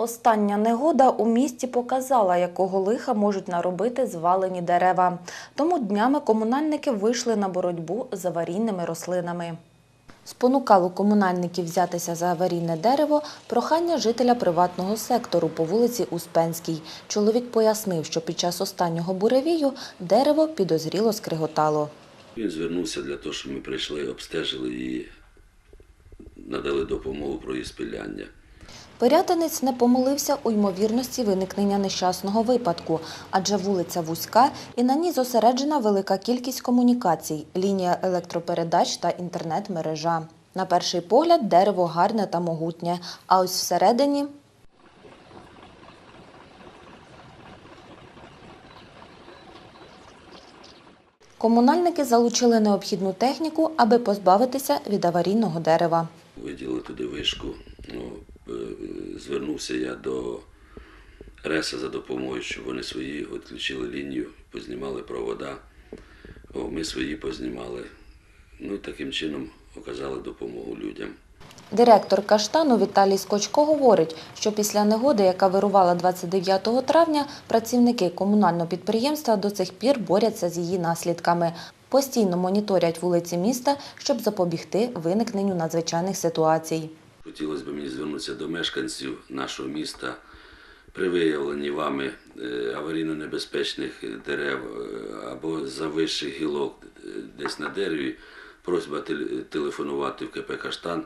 Остання негода у місті показала, якого лиха можуть наробити звалені дерева. Тому днями комунальники вийшли на боротьбу з аварійними рослинами. Спонукало комунальників взятися за аварійне дерево прохання жителя приватного сектору по вулиці Успенській. Чоловік пояснив, що під час останнього буревію дерево підозріло скриготало. Він звернувся для того, щоб ми прийшли, обстежили і надали допомогу про її спиляння. Пирятинець не помилився у ймовірності виникнення нещасного випадку, адже вулиця вузька і на ній зосереджена велика кількість комунікацій, лінія електропередач та інтернет-мережа. На перший погляд дерево гарне та могутнє, а ось всередині комунальники залучили необхідну техніку, аби позбавитися від аварійного дерева. Виділили туди вишку. Ну, е, звернувся я до РЕСа за допомогою, щоб вони свої відключили лінію, познімали провода. О, ми свої познімали. Ну і таким чином оказали допомогу людям. Директор каштану Віталій Скочко говорить, що після негоди, яка вирувала 29 травня, працівники комунального підприємства до цих пір борються з її наслідками. Постійно моніторять вулиці міста, щоб запобігти виникненню надзвичайних ситуацій. Хотілося б мені звернутися до мешканців нашого міста при виявленні вами е, аварійно-небезпечних дерев е, або завищих гілок е, десь на дереві. Просьба теле- телефонувати в КП Каштан